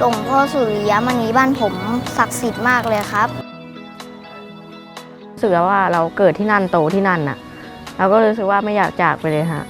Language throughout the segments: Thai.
หลวงพ่อสุริยมณีบ้านผมศักดิ์สิทธิ์มากเลยครับรู้สึกว่าเราเกิดที่นั่นโตที่นั่นน่ะ เราก็รู้สึกว่าไม่อยากจากไปเลยฮะ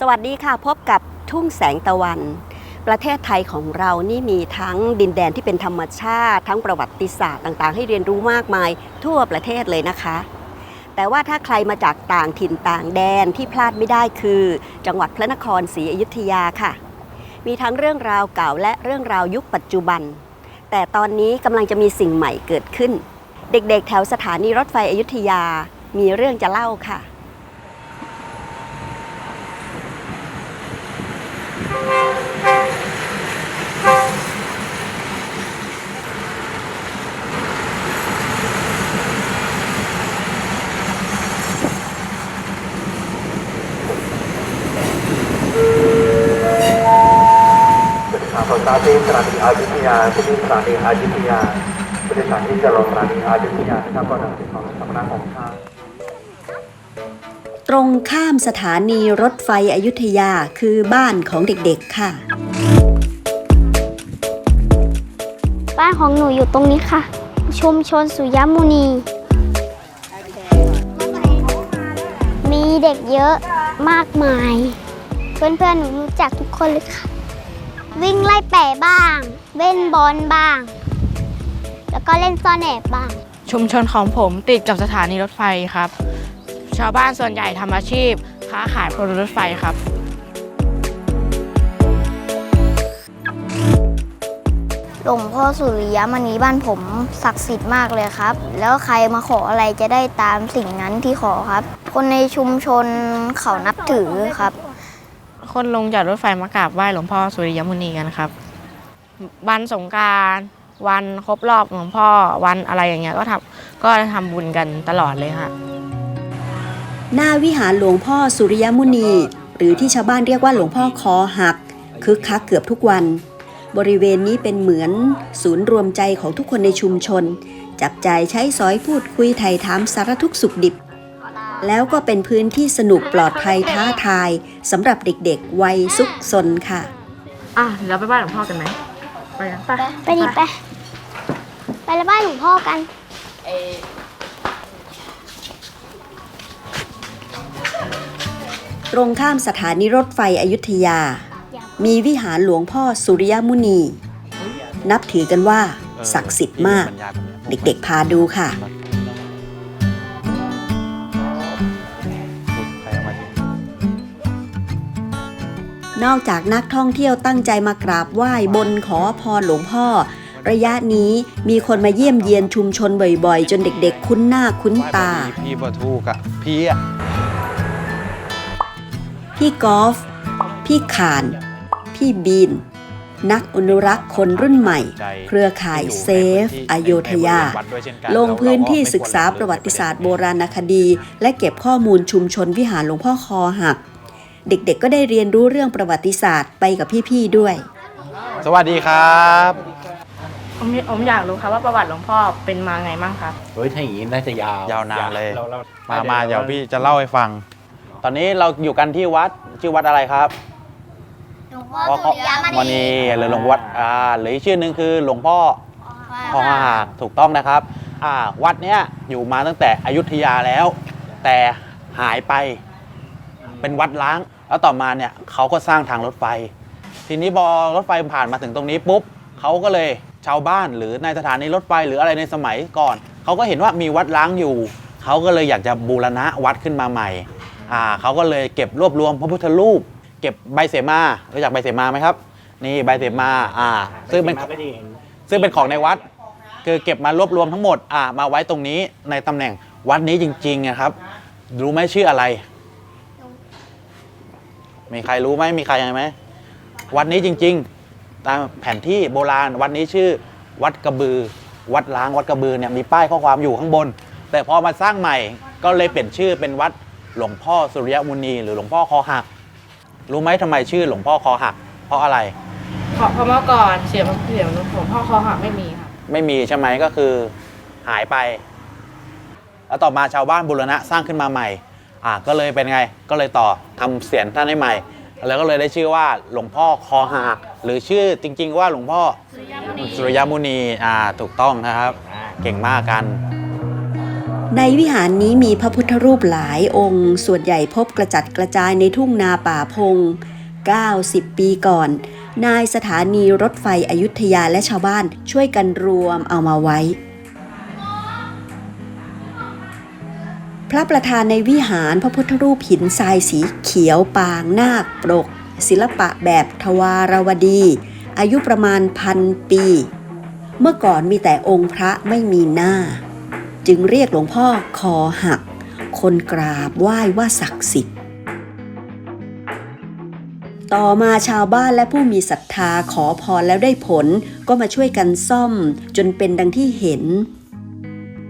สวัสดีค่ะพบกับทุ่งแสงตะวัน ประเทศไทยของเรานี่มีทั้งดินแดนที่เป็นธรรมชาติ ทั้งประวัติศาสตร์ต่างๆ ให้เรียนรู้มากมายทั่วประเทศเลยนะคะ แต่ว่าถ้าใครมาจากต่างถิ่นต่างแดนที่พลาดไม่ได้คือ จังหวัดพระนครศรีอยุธยาค่ะ มีทั้งเรื่องราวเก่าและเรื่องราวยุคปัจจุบัน แต่ตอนนี้กำลังจะมีสิ่งใหม่เกิดขึ้น เด็กๆ แถวสถานีรถไฟอยุธยา มีเรื่องจะเล่าค่ะ ดีครับผมตาตีสถานีอายุทยาที่นี่สถานีอายุทยาผู้โดยสารที่จะลงสถานีอายุทยานะครับก็นำสิ่งของสำนักของทางตรงข้ามสถานีรถไฟอยุธยาคือบ้านของเด็กๆค่ะ บ้านของหนูอยู่ตรงนี้ค่ะ ชุมชนสุยมุนี มีเด็กเยอะมากมาย เพื่อนๆหนูรู้จักทุกคนเลยค่ะ วิ่งไล่แปะบ้าง เล่นบอลบ้าง แล้วก็เล่นซ่อนแอบบ้าง ชุมชนของผมติดกับสถานีรถไฟครับ ชาวบ้านส่วนใหญ่ทำอาชีพ ค้าขายบนรถไฟครับ หลวงพ่อสุริยมณีบ้านผมศักดิ์สิทธิ์มากเลยครับ แล้วใครมาขออะไรจะได้ตามสิ่งนั้นที่ขอครับ คนในชุมชนเขานับถือครับ คนลงจากรถไฟมากราบไหว้หลวงพ่อสุริยมุนีกันครับ วันสงการวันครบรอบหลวงพ่อวันอะไรอย่างเงี้ยก็ทำก็ทำบุญกันตลอดเลยค่ะ หน้าวิหารหลวงพ่อสุริยมุนี หรือที่ชาวบ้านเรียกว่าหลวงพ่อคอหักคึกคักเกือบทุกวัน บริเวณนี้เป็นเหมือนศูนย์รวมใจของทุกคนในชุมชน จับใจใช้สอยพูดคุยไถ่ถามสารทุกสุขดิบ แล้วก็เป็นพื้นที่สนุกปลอดภัยท้าทายสำหรับเด็กๆ วัยซุกซนค่ะ อะเดี๋ยวเราไปไหว้หลวงพ่อกันไหมไปกันไปไปดิไป ไปแล้วบ้านหลวงพ่อกัน ตรงข้ามสถานีรถไฟอยุธยา มีวิหารหลวงพ่อสุริยมุนี นับถือกันว่า ศักดิ์สิทธิ์มาก เด็กๆพาดูค่ะ นอกจากนักท่องเที่ยวตั้งใจมากราบไหว้บนขอพรหลวงพ่อ ระยะนี้มีคนมาเยี่ยมเยียนชุมชนบ่อยๆ จนเด็กๆ คุ้นหน้าคุ้นตา พี่บทูกะพี่อะพี่กอล์ฟพี่ขาน พี่บีนนักอนุรักษ์คนรุ่นใหม่ เครือข่ายเซฟอโยธยา ลงพื้นที่ศึกษาประวัติศาสตร์โบราณคดี และเก็บข้อมูลชุมชนวิหารหลวงพ่อคอหัก เด็กๆก็ได้เรียนรู้เรื่องประวัติศาสตร์ไปกับพี่ๆด้วย สวัสดีครับผมผมอยากรู้ครับว่าประวัติหลวงพ่อเป็นมาไงบ้างครับ เฮ้ยถ้าอย่างนี้น่าจะยาวยาวนานเลยเราเรามามาเดี๋ยวพี่จะเล่าให้ฟัง ตอนนี้เราอยู่กันที่วัดชื่อวัดอะไรครับหลวงพ่อสุริยมมณี หรือหลวงวัดอ่าหรืออีกชื่อหนึ่งคือหลวงพ่อคอหักถูกต้องนะครับอ่าวัดเนี้ยอยู่มาตั้งแต่อยุธยาแล้ว แต่หายไปเป็นวัดล้าง แล้วต่อมาเนี่ยเขาก็สร้างทางรถไฟ ทีนี้พอรถไฟผ่านมาถึงตรงนี้ปุ๊บเขาก็เลยชาวบ้านหรือในสถานีรถไฟหรืออะไรในสมัยก่อนเขาก็เห็นว่ามีวัดล้างอยู่เขาก็เลยอยากจะบูรณะวัดขึ้นมาใหม่อ่าเขาก็เลยเก็บรวบรวมพระพุทธรูป เก็บใบเสมารู้จักใบเสมาไหมครับ นี่ใบเสมาอ่าซึ่งเป็นไม่ได้เห็นซึ่งเป็นของในวัด คือเก็บมารวบรวมทั้งหมดอ่ามาไว้ตรงนี้ในตำแหน่งวัดนี้จริงๆนะครับรู้ไหมชื่ออะไร มีใครรู้ไหมมีใครยังไงไหมวัดนี้จริง ๆ ตามแผนที่โบราณวัดนี้ชื่อวัดกระบือ วัดล้างวัดกระบือเนี่ยมีป้ายข้อความอยู่ข้างบน แต่พอมาสร้างใหม่ก็เลยเปลี่ยนชื่อเป็นวัดหลวงพ่อสุริยมุนี หรือหลวงพ่อคอหัก รู้ไหมทำไมชื่อหลวงพ่อคอหัก เพราะอะไรเพราะเพราะเมื่อก่อนเสียงเสียงหลวงพ่อคอหักไม่มีค่ะไม่มีใช่ไหมก็คือหายไป แล้วต่อมาชาวบ้านบูรณะสร้างขึ้นมาใหม่ อ่าก็เลยเป็นไงก็เลยต่อทำเสียนท่านให้ใหม่ แล้วก็เลยได้ชื่อว่าหลวงพ่อคอหักหรือชื่อจริง ๆ ว่าหลวงพ่อสุริยมุนีอ่าถูกต้องนะครับอ่าเก่งมากกัน ในวิหารนี้มีพระพุทธรูปหลายองค์ ส่วนใหญ่พบกระจัดกระจายในทุ่งนาป่าพง 90 ปีก่อน นายสถานีรถไฟอยุธยาและชาวบ้านช่วยกันรวมเอามาไว้ พระประธานในวิหารพระพุทธรูปหินทรายสีเขียวปางนาคปรก ศิลปะแบบทวารวดี อายุประมาณพันปี เมื่อก่อนมีแต่องค์พระไม่มีหน้า จึงเรียกหลวงพ่อคอหัก คนกราบไหว้ว่าศักดิ์สิทธิ์ต่อมาชาวบ้านและผู้มีศรัทธาขอพรแล้วได้ผลก็มาช่วยกันซ่อมจนเป็นดังที่เห็น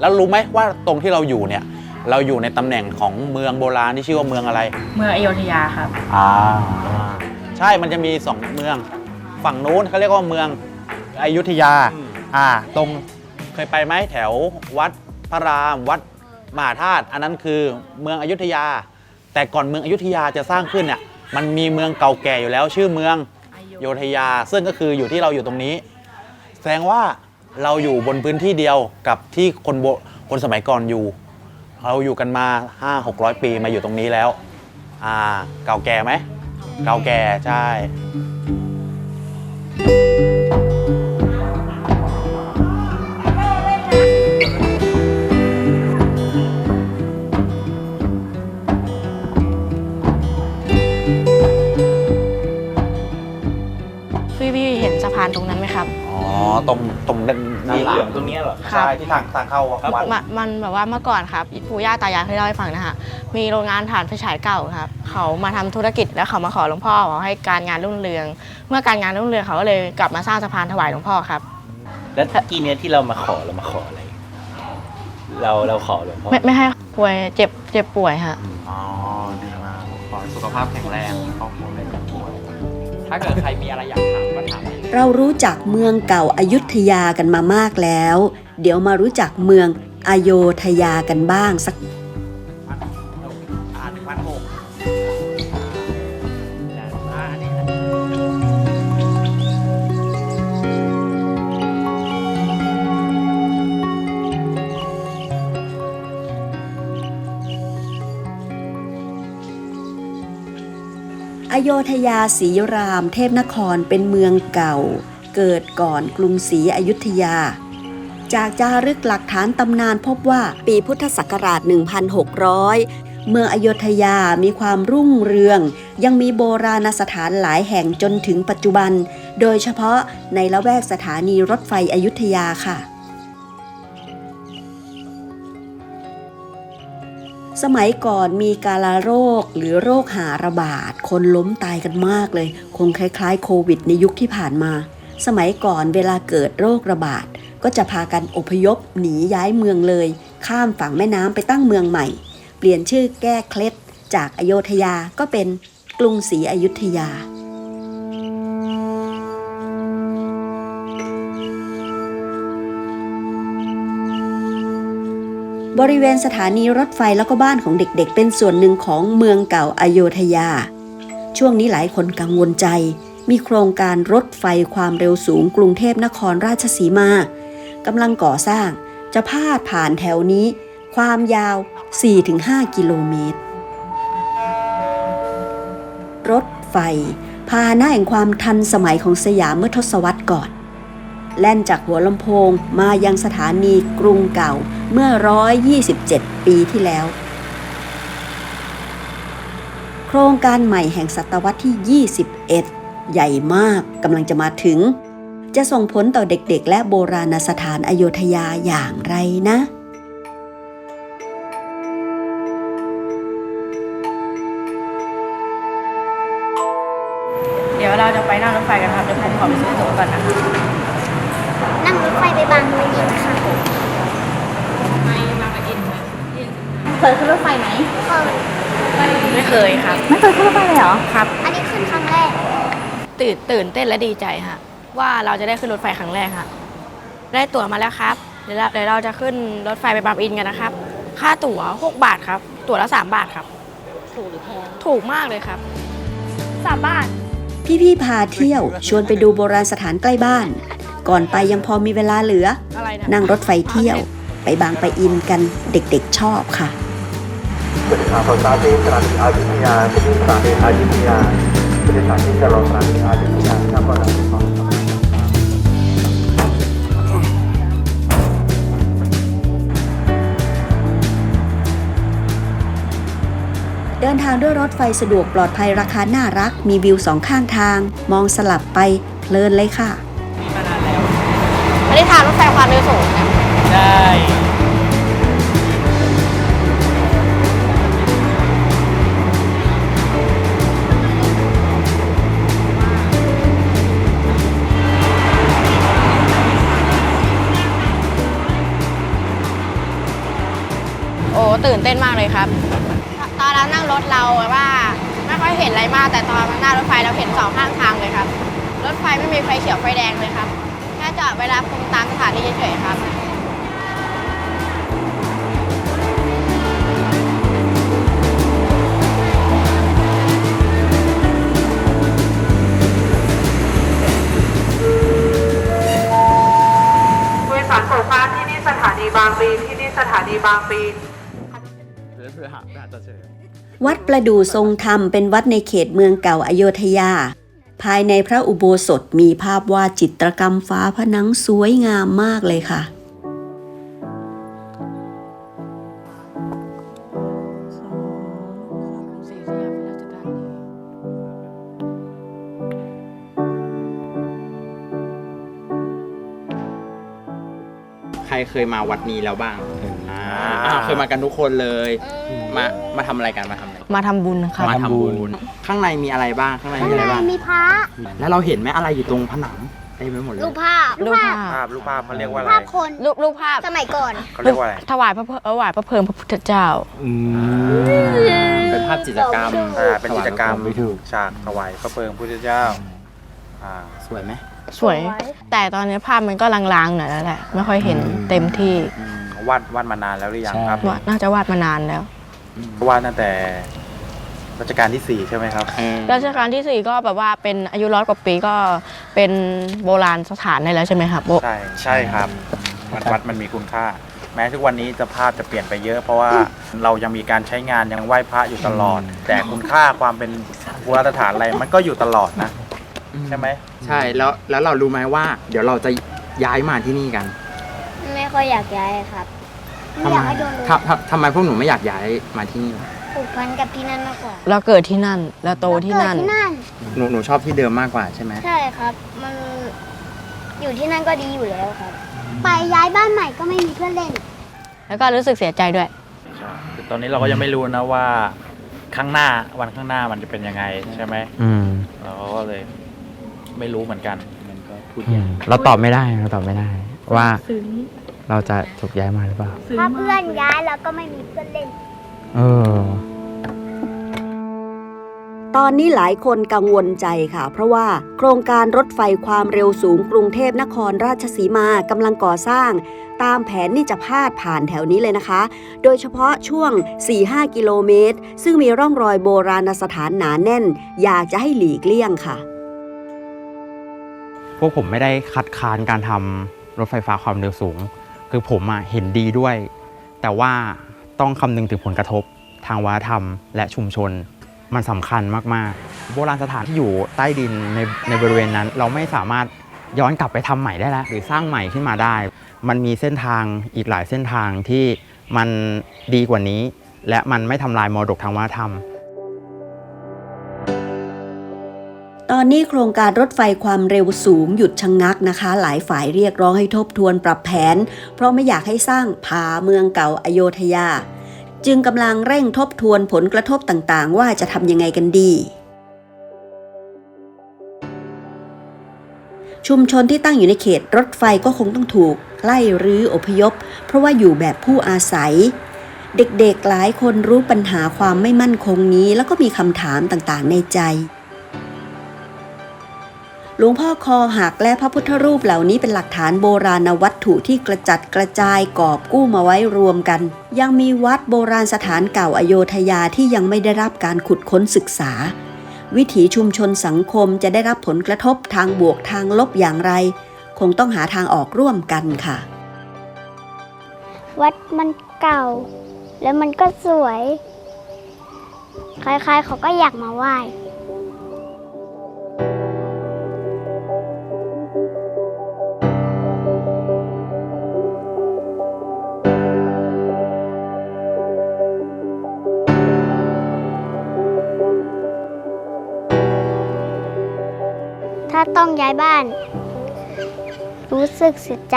แล้วรู้ไหมว่าตรงที่เราอยู่เนี่ย เราอยู่ในตำแหน่งของเมืองโบราณที่ชื่อว่าเมืองอะไร เมืองอโยธยาครับ อ่าใช่มันจะมีสองเมือง ฝั่งนู้นเขาเรียกว่าเมืองอยุธยา อ่า ตรงเคยไปไหมแถววัดพระรามวัดมหาธาตุอันนั้นคือเมืองอยุธยา แต่ก่อนเมืองอยุธยาจะสร้างขึ้นเนี่ยมันมีเมืองเก่าแก่อยู่แล้ว ชื่อเมืองอโยธยา ซึ่งก็คืออยู่ที่เราอยู่ตรงนี้ แสดงว่าเราอยู่บนพื้นที่เดียวกับที่คนโบคนสมัยก่อนอยู่ เราอยู่กันมา 5 600 ปีมาอยู่ตรงนี้แล้ว อ่า เก่าแก่ไหม เก่าแก่ใช่ พี่พี่เห็นสะพานตรงนั้นไหมครับ อ๋อ ตรงตรงด้าน ด้านหลัเหลืองงตรงเนี้ยเหรอครับ ใช่ที่ทางทางเข้าวัดมะมันแบบว่าเมื่อก่อนครับปู่ย่าตายายเคยเล่าให้ฟังนะฮะมีโรงงานถ่านไฟฉายเก่าครับ เขามาทำธุรกิจแล้วเขามาขอหลวงพ่อขอให้การงานรุ่งเรือง เมื่อการงานรุ่งเรืองเขาก็เลยกลับมาสร้างสะพานถวายหลวงพ่อครับ แล้วกี้เนี้ยที่เรามาขอเรามาขออะไร เราเราขอหลวงพ่อไม่ไม่ให้ป่วยเจ็บเจ็บป่วยฮะ อ๋อดีมากขอให้สุขภาพแข็งแรงครอบครัวไม่เจ็บป่วย ถ้าเกิดใครมีอะไรอยากถามก็ถามได้เรารู้จักเมืองเก่าอายุทยากันมามากแล้ว เดี๋ยวมารู้จักเมืองอโยธยากันบ้างสัก โยธยาศรีราม เทพนครเป็นเมืองเก่า เกิดก่อนกรุงศรีอยุธยา จากจารึกหลักฐานตำนานพบว่าปีพุทธศักราช 1600 เมืองอโยธยามีความรุ่งเรือง ยังมีโบราณสถานหลายแห่งจนถึงปัจจุบัน โดยเฉพาะในละแวกสถานีรถไฟอยุธยาค่ะ สมัยก่อนมีกาลาโรคหรือโรคหาระบาด คนล้มตายกันมากเลย คงคล้ายๆ โควิด ในยุคที่ผ่านมา สมัยก่อนเวลาเกิดโรคระบาด ก็จะพากันอพยพหนีย้ายเมืองเลย ข้ามฝั่งแม่น้ำไปตั้งเมืองใหม่ เปลี่ยนชื่อแก้เคล็ดจากอโยธยาก็เป็นกรุงศรีอยุธยา บริเวณสถานีรถไฟแล้วก็บ้านของเด็กๆ เป็นส่วนหนึ่งของเมืองเก่าอโยธยา ช่วงนี้หลายคนกังวลใจ มีโครงการรถไฟความเร็วสูงกรุงเทพนครราชสีมากำลังก่อสร้าง จะพาดผ่านแถวนี้ ความยาว 4-5 กิโลเมตร รถไฟพาหน้าแห่งความทันสมัยของสยามเมื่อทศวรรษก่อน แล่นจากหัวลำโพงมายังสถานีกรุงเก่าเมื่อ 127 ปีที่แล้ว โครงการใหม่แห่งศตวรรษที่ 21 ใหญ่มากกำลังจะมาถึง จะส่งผลต่อเด็กๆ และโบราณสถานอโยธยาอย่างไรนะเดี๋ยวเราจะไปนั่งรถไฟกันครับเดี๋ยวผมขอไปซื้อตั๋วก่อนนะครับนั่งรถ ไฟไปบางปะอินค่ะไม่บางปะอินเคยขึ้นรถไฟไหมไม่เคยครับ ไม่เคยขึ้นรถไฟเลยเหรอครับ อันนี้ขึ้นครั้งแรก ตื่นตื่นเต้นและดีใจฮะว่าเราจะได้ขึ้นรถไฟครั้งแรกฮะได้ตั๋วมาแล้วครับเดี๋ยวเราเดี๋ยวเราจะขึ้นรถไฟไปบางปะอินกันนะครับ ค่าตั๋ว6บาทครับ ตั๋วละ 3 บาทครับ ถูกหรือแพงถูกมากเลยครับสามบ้านพี่ๆพาเที่ยวชวนไปดูโบราณสถานใกล้บ้าน ก่อนไปยังพอมีเวลาเหลืออะไรนะนั่งรถไฟเที่ยว ไปบางไปะอินกันเด็กๆชอบค่ะสวัสดีครับผมตาตีสถานีอายุทยาที่นี่สถานีอายุทยาผู้โดยสารที่จะลงสถานีอายุทยานะครับก็นำสิ่งของสำคัญเดินทางด้วยรถไฟสะดวกปลอดภัยราคาน่ารัก มีวิวสองข้างทาง มองสลับไปเพลินเลยค่ะ ความเร็วสูงนะได้ โอ้ตื่นเต้นมากเลยครับ ตอนเรานั่งรถเราแบบว่าไม่ค่อยเห็นอะไรมากแต่ตอนมาหน้ารถไฟเราเห็นสองข้างทางเลยครับ รถไฟไม่มีไฟเขียวไฟแดงเลยครับ แค่จอดเวลาคุมตามสถานีเฉยๆครับผู้โดยสารโปรดทราบที่นี่สถานีบางพลีที่นี่สถานีบางพลีวัดประดู่ทรงธรรมเป็นวัดในเขตเมืองเก่าอโยธยา ภายในพระอุโบสถมีภาพวาดจิตรกรรมฝาผนังสวยงามมากเลยค่ะใครเคยมาวัดนี้แล้วบ้างอ่าอ่าเคยมากันทุกคนเลย มา มาทำอะไรกัน มาทำอะไร มาทำบุญครับ มาทำบุญ ข้างในมีอะไรบ้างข้างในข้างมีอะในไรบ้าง มีพระแล้วเราเห็นไหมอะไรอยู่ตรงผนังเต็มไปหมดเลยรูปภาพรูปภาพภาพรูปภาพเขาเรียกว่าอะไรภาพคนรูปรูปภาพ สมัยก่อน เขาเรียกว่าอะไรถวายพระเพลิงถวายพระเพลิงพระพุทธเจ้าเป็นภาพจิตรกรรม อ่าเป็นกิจกรรมไม่ถูก ฉากถวายพระเพลิงพุทธเจ้าอ่าสวยไหมสวย แต่ตอนนี้ภาพมันก็ลางๆหน่อยแล้วแหละ ไม่ค่อยเห็นเต็มที่อืมวาดวาดมานานแล้วหรือยังครับว่าน่าจะวาดมานานแล้ว วาดตั้งแต่รัชกาลที่สี่ใช่ไหมครับ รัชกาลที่สี่ก็แบบว่าเป็นอายุร้อยกว่าปีก็เป็นโบราณสถานได้แล้วใช่ไหมครับโบใช่ใช่ครับวัดวัดมันมีคุณค่า แม้ทุกวันนี้จะภาพจะเปลี่ยนไปเยอะ เพราะว่าเรายังมีการใช้งานยังไหว้พระอยู่ตลอด แต่คุณค่าความเป็นโบราณสถานอะไรมันก็อยู่ตลอดนะ ใช่ไหมใช่แล้วแล้วเรารู้ไหมว่า เดี๋ยวเราจะย้ายมาที่นี่กัน ไม่ค่อยอยากย้ายครับไม่ ทำอยากไมให้โดนรถทำทำทำไมพวกหนูไม่อยากย้ายมาที่นี่ผูกพันกับที่นั่นมากกว่าเราเกิดที่นั่นแล้วโตที่นั่น เกิดที่นั่น หนูหนูชอบที่เดิมมากกว่าใช่ไหมใช่ครับ มันอยู่ที่นั่นก็ดีอยู่แล้วครับ ไปย้ายบ้านใหม่ก็ไม่มีเพื่อนเล่น แล้วก็รู้สึกเสียใจด้วยตอนนี้เราก็ยังไม่รู้นะว่าข้างหน้าวันข้างหน้ามันจะเป็นยังไงใช่ไหมอืมเราก็เลยไม่รู้เหมือนกันมันก็พูดอืยามกเราตอบไม่ได้เราตอบไม่ได้ ว่าเราจะถูกย้ายมาหรือเปล่าถ้าเพื่อนย้ายเราก็ไม่มีเพื่อนเล่น เออ ตอนนี้หลายคนกังวลใจค่ะ เพราะว่าโครงการรถไฟความเร็วสูงกรุงเทพนครราชสีมากำลังก่อสร้าง ตามแผนนี่จะพาดผ่านแถวนี้เลยนะคะ โดยเฉพาะช่วง 4-5 กิโลเมตร ซึ่งมีร่องรอยโบราณสถานหนาแน่น อยากจะให้หลีกเลี่ยงค่ะ พวกผมไม่ได้คัดค้านการทำ รถไฟฟ้าความเร็วสูง คือผมอะเห็นดีด้วย แต่ว่าต้องคำนึงถึงผลกระทบทางวัฒนธรรม และชุมชน มันสำคัญมากๆ โบราณสถานที่อยู่ใต้ดินในในบริเวณนั้น เราไม่สามารถย้อนกลับไปทำใหม่ได้แล้วหรือสร้างใหม่ขึ้นมาได้ มันมีเส้นทางอีกหลายเส้นทางที่มันดีกว่านี้ และมันไม่ทำลายมรดกทางวัฒนธรรม ตอนนี้โครงการรถไฟความเร็วสูงหยุดชะงงักนะคะ หลายฝ่ายเรียกร้องให้ทบทวนปรับแผน เพราะไม่อยากให้สร้างผาเมืองเก่าอโยธยา จึงกำลังเร่งทบทวนผลกระทบต่างๆ ว่าจะทำยังไงกันดี ชุมชนที่ตั้งอยู่ในเขตรถไฟก็คงต้องถูกไล่รื้ออพยพ เพราะว่าอยู่แบบผู้อาศัย เด็กๆหลายคนรู้ปัญหาความไม่มั่นคงนี้ แล้วก็มีคำถามต่างๆ ในใจ หลวงพ่อคอหักและพระพุทธรูปเหล่านี้เป็นหลักฐานโบราณวัตถุที่กระจัดกระจายกอบกู้มาไว้รวมกัน ยังมีวัดโบราณสถานเก่าอโยธยาที่ยังไม่ได้รับการขุดค้นศึกษา วิถีชุมชนสังคมจะได้รับผลกระทบทางบวกทางลบอย่างไร คงต้องหาทางออกร่วมกันค่ะ วัดมันเก่า แล้วมันก็สวย ใครๆเขาก็อยากมาไหว้ ต้องย้ายบ้าน รู้สึกเสียใจ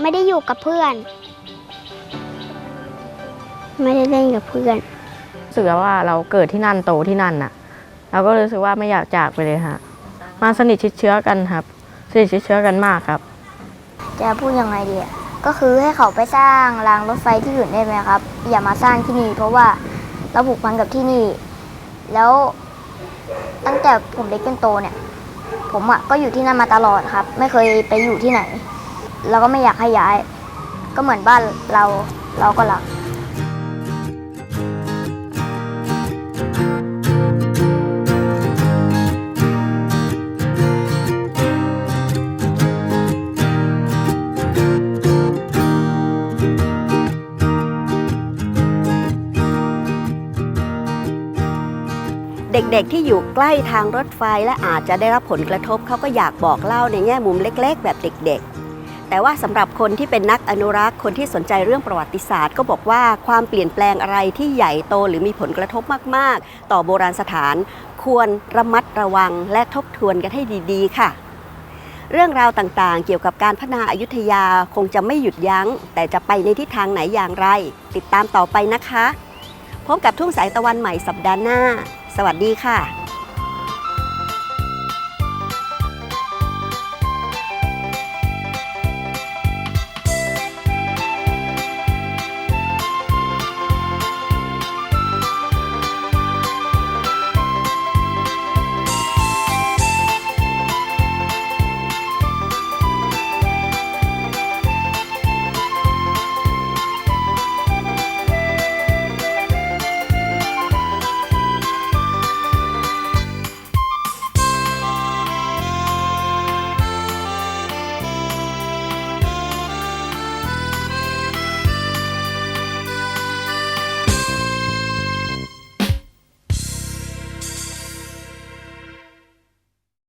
ไม่ได้อยู่กับเพื่อน ไม่ได้เล่นกับเพื่อนรู้สึกว่าเราเกิดที่นั่นโตที่นั่นน่ะ เราก็รู้สึกว่าไม่อยากจากไปเลยฮะมาสนิทชิดเชื้อกันครับ สนิทชิดเชื้อกันมากครับ จะพูดยังไงดีอะก็คือให้เขาไปสร้างรางรถไฟที่อื่นได้ไหมครับ อย่ามาสร้างที่นี่ เพราะว่าเราผูกพันกับที่นี่ แล้ว ตั้งแต่ผมเล็กจนโตเนี่ย ผมอะก็อยู่ที่นั่นมาตลอดครับ ไม่เคยไปอยู่ที่ไหน แล้วก็ไม่อยากให้ย้าย ก็เหมือนบ้านเราเราก็รัก ด็กๆที่อยู่ใกล้ทางรถไฟและอาจจะได้รับผลกระทบเขาก็อยากบอกเล่าในแง่มุมเล็ก ๆ แบบเด็ก ๆ แต่ว่าสำหรับคนที่เป็นนักอนุรักษ์คนที่สนใจเรื่องประวัติศาสตร์ ก็บอกว่าความเปลี่ยนแปลงอะไรที่ใหญ่โตหรือมีผลกระทบมากๆ ต่อโบราณสถาน ควรระมัดระวังและทบทวนกันให้ดีๆ ค่ะเรื่องราวต่างๆ เกี่ยวกับการพัฒนาอายุทยาคงจะไม่หยุดยัง้ง แต่จะไปในทิศทางไหนอย่างไร ติดตามต่อไปนะคะ พบกับทุ่งสายตะวันใหม่สัปดาห์หน้า สวัสดีค่ะ